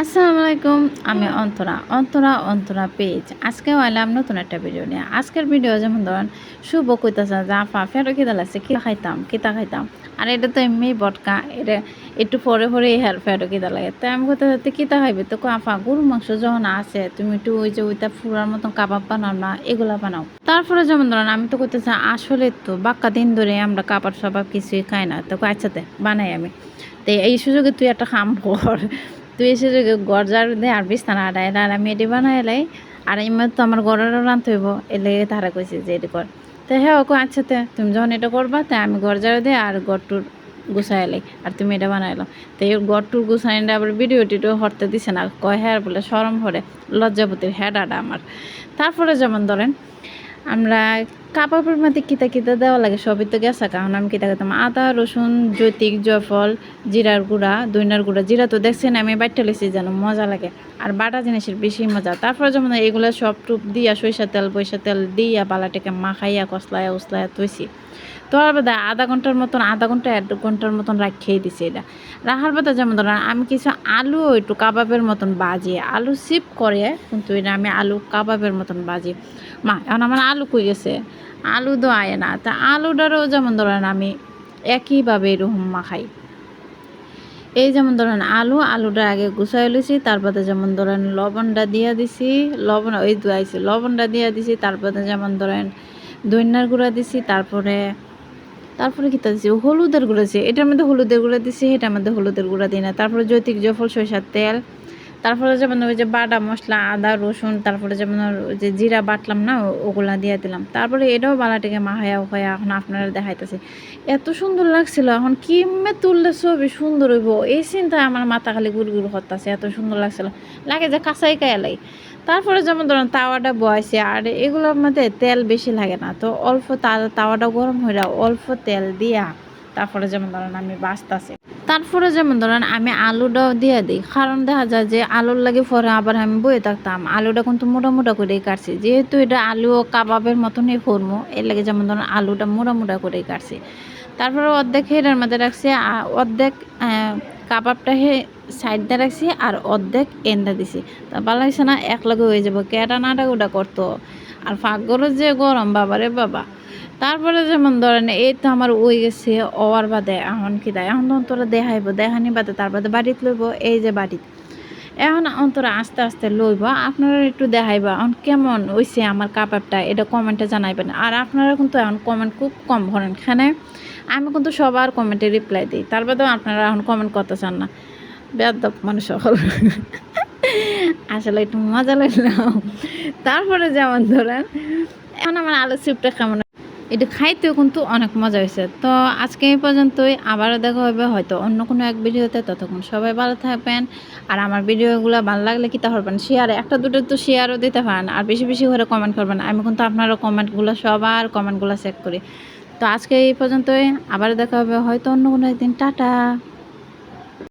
আসসালামু আলাইকুম আমি অন্তরা। অন্তরা অন্তরা পেজ আজকেও আইলাম নতুন একটা ভিডিও নিয়ে। আজকের ভিডিও যেমন ধরেন শুভ কইতাছে আফা ফেরো কিতা লাগছে কিতা খাইতাম কিতা খাইতাম। আর এটা তো এমনি বটকা এটা একটু পরে পরে হেয়ার ফেরো কিতা লাগে। তো আমি যাতে কিতা খাইবে? তো আফা গরু মাংস যখন আছে তুমি একটু ওই যে ওইটা ফুরার মতন কাবাব বানাও না এগুলা বানাও। তারপরে যেমন ধরেন আমি তো কইতেছি আসলে তো বাক্কা দিন ধরে আমরা কাবাব সাবাব কিছুই খাই না। তো কই, আচ্ছা বানাই আমি। তো এই সুযোগে তুই একটা কাম কর। তুই এসে গরজার দে, আর বিস্তানা আড়াই আর আমি এটি বানাই এলাই আর ইমে তো আমার গড়েরও রান্ধতে হইব এলে তারা কইছে যে এটি কর। তো হ্যাঁ ওকে আচ্ছা তে, তুমি যখন এটা করবা তাই আমি গরজার দে আর গড়টুর গুছাই এলাই আর তুমি এটা বানাইলাম তো এই গড়টুর গুছাইটা আবার ভিডিও টিডিও হরতে দিছে না, কয় হ্যাঁ বলে সরম ভরে লজ্জাপতির হ্যাডাটা আমার। তারপরে যেমন ধরেন, আমরা কাবাবের মধ্যে কিতা কিতা দেওয়া লাগে, সবই তো গেছে। কারণ আমি কিতা খেতাম আদা, রসুন, জৈতিক, জয়ফল, জিরার গুঁড়া, দইনার গুঁড়া, জিরা তো দেখছেন আমি বাইটটা লেছি যেন মজা লাগে। আর বাটা জিনিসের বেশি মজা। তারপরে যেমন এগুলো সব টুপ দিয়া সরিষা তেল বৈশা তেল দিয়া বালাটাকে মাখাইয়া, কসলাইয়া, উসলাইয়া তুইছি তো আর বাদে আধা ঘণ্টার মতন, আধা ঘণ্টা, এক ঘণ্টার মতন রাখিয়ে দিছে এটা। রাখার বাদে যেমন ধরেন, আমি কিছু আলু একটু কাবাবের মতন বাজি। আলু সিপ করে, কিন্তু এটা আমি আলু কাবাবের মতন বাজি। মা, এখন আমার আলু কই গেছে? আলু তো আয় না। তা আলুটারও যেমন ধরেন আমি একইভাবে এরকম মাখাই। এই যেমন ধরেন আলু, আলুটা আগে গুছাই লইছি, তারপরে যেমন ধরেন লবণটা দিয়া দিছি, লবণ, ওই দুয়াইছি লবণটা দিয়া দিছি, তারপরে যেমন ধরেন দইনার গুঁড়া দিছি, তারপরে তারপরে কি দিছি? হলুদের গুঁড়া দিছি, এটার মধ্যে হলুদের গুঁড়া দিছি, এটার মধ্যে হলুদের গুঁড়া দিই না। তারপরে জৈতিক জফল সরিষার তেল তারপরে যেমন ওই যে বাটা মশলা, আদা, রসুন, তারপরে যেমন ওই যে জিরা বাটলাম না ওগুলা দিয়ে দিলাম। তারপরে এটাও বালাটিকে মাহায়া হয়ে এখন আপনারা দেখাইতেছে। এত সুন্দর লাগছিল, এখন কিমে তুললে ছবি সুন্দর হইব। এই চিন্তায় আমার মাথা খালি গুড় গুড় হতাছে এত সুন্দর লাগছিল। লাগে যে কাঁচাই লাগে তারপরে যেমন ধরুন তাওয়াটা বয়সে আর এগুলোর মধ্যে তেল বেশি লাগে না। তো অল্প তাওয়াটা গরম হয়ে অল্প তেল দিয়া তারপরে যেমন ধরেন আমি বাঁচতাছি। তারপরে যেমন ধরেন আমি আলুটাও দিয়ে দিই। কারণ দেখা যায় যে আলুর লাগে পরে আবার আমি বয়ে থাকতাম। আলুটা কিন্তু মোটা মোটা করেই কাটছি। যেহেতু এটা আলু ও কাবাবের মতনই ফরমো, এর লাগে যেমন ধরেন আলুটা মোটা মোটা করেই কাটছি। তারপরে অর্ধেক হেডের মধ্যে রাখছি অর্ধেক কাবাবটা হে সাইড দিয়ে রাখছি আর অর্ধেক এন্ডা দিছি। তা ভালো লাগছে না? এক লগে হয়ে যাব। কেটা নাটা ওটা করতো? আর ফাঁকগুলো যে গরম, বাবারে বাবা। তারপরে যেমন ধরেন, এই তো আমার ওই গেছে ওয়ার বাদে এখন কি দেয়? এখন তো অন্তরা দেখাইব, দেখানি বাদে তার বাদে বাড়িতে লইব, এই যে বাড়িতে। এখন অন্তরা আস্তে আস্তে লইব, আপনারা একটু দেখাইবা, এখন কেমন হইছে আমার কাবাবটা, এটা কমেন্টে জানাইবেন। আর আপনারা কিন্তু এখন কমেন্ট খুব কম ভরেন এখানে আমি কিন্তু সবার কমেন্টে রিপ্লাই দিই, তার বাদেও আপনারা এখন কমেন্ট করতে চান না। বেদব মানুষ সকল। আসলে একটু মজা লাগলাম তারপরে যেমন ধরেন, এখন আমার আলু চিপটা কেমন এটা খাইতেও কিন্তু অনেক মজা হয়েছে। তো আজকে এই পর্যন্তই। আবারও দেখা হবে হয়তো অন্য কোনো এক ভিডিওতে। ততক্ষণ সবাই ভালো থাকবেন। আর আমার ভিডিওগুলো ভালো লাগলে কি তা করবেন শেয়ারে একটা দুটো তো শেয়ারও দিতে পারেন। আর বেশি বেশি করে কমেন্ট করবেন। আমি কিন্তু আপনারও কমেন্টগুলো সবার কমেন্টগুলো চেক করি। তো আজকে এই পর্যন্তই। আবার দেখা হবে হয়তো অন্য কোনো একদিন। টাটা!